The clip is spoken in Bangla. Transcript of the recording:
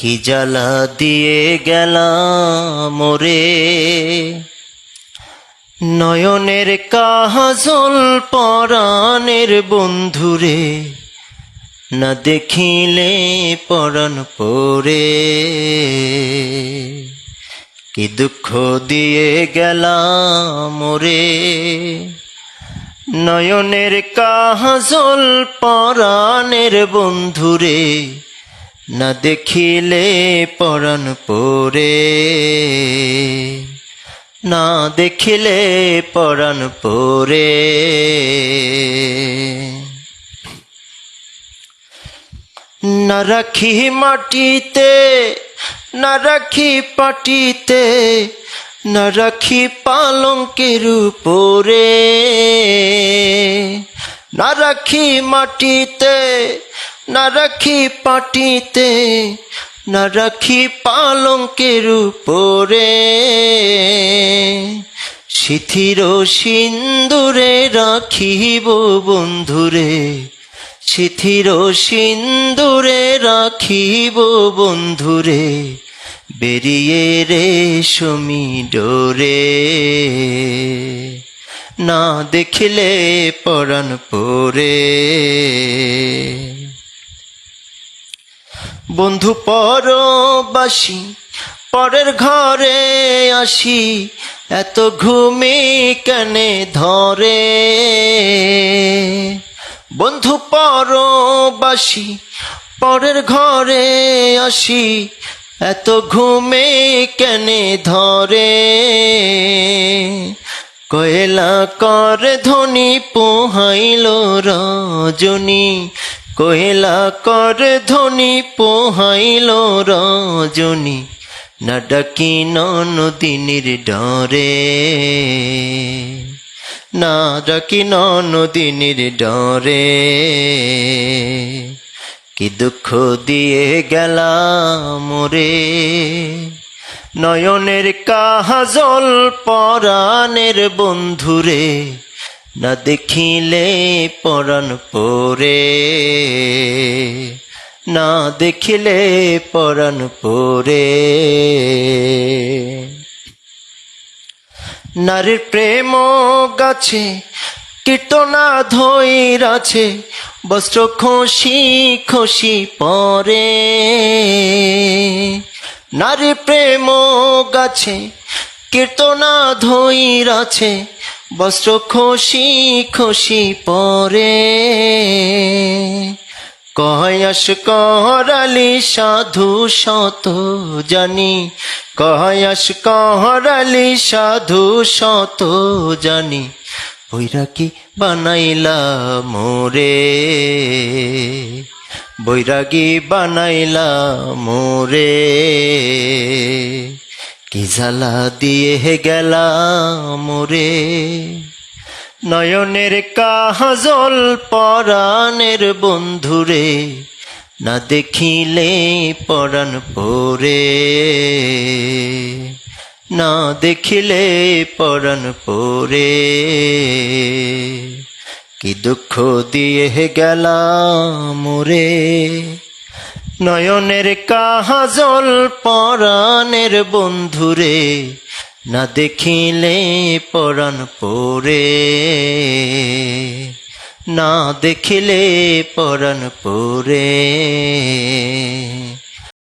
কি জ্বালা দিয়ে গেলাম মোরে নয়নের কাহাজল পরাণের বন্ধুরে, না দেখিলে পরাণ পরে। কি দুঃখ দিয়ে গেলাম মোরে নয়নের কাহাজল পরাণের বন্ধুরে না দেখিলে পরাণ পরে। না দেখিলে পরাণ পরে। না রাখি মাটিতে, না রাখি পাটিতে, না রাখি পালঙ্কের উপরে। না রাখি মাটিতে না রাখি পাটিতে, না রাখি পালঙ্কের উপরে। শিথির সিন্দুরে রাখিব বন্ধুরে, শিথির সিন্দুরে রাখিব বন্ধুরে, বেরিয়ে রে সমী ডোরে। না দেখিলে পরাণ পরে। বন্ধু পরবাসী, পরের ঘরে আসি, এত ঘুমে কেনে ধরে। বন্ধু পরবাসী, পরের ঘরে আসি, এত ঘুমে কেনে ধরে। কয়লা কর ধনী পোহাইল রজনী কয়লা কর ধনী পোহাইল রজনী, না ডাকি নদিনীর ডরে। না ডাকি নদিনীর ডরে। কি দুঃখ দিয়ে গেলাম মোরে নয়নের কাহাজল পরাণের বন্ধুরে না দেখিলে পরাণ পরে, না দেখিলে পরাণ পরে। নারীর প্রেম গাছে কীর্তনা ধৈরাছে বস্ত্র খসি খসি পরে। নারী প্রেম গাছে কীর্তনা ধৈরাছে বস্ত্র খুশি খুশি পরে। কয়াস করালি সাধু শত জানি। কয়াস করালি সাধু শত জানি। বৈরাগী বানাইলা মোরে। বৈরাগী বানাইলা মোরে। কি জ্বালা দিয়ে গেলা মোরে নয়নের কাহজল পরাণের বন্ধুরে না দেখিলে পরাণ পরে। না দেখিলে পরাণ পরে। কি দুঃখ দিয়ে গেলাম মোরে নয়নের কাহাজল পরাণের বন্ধুরে না দেখিলে পরাণ পরে। না দেখিলে পরাণ পরে।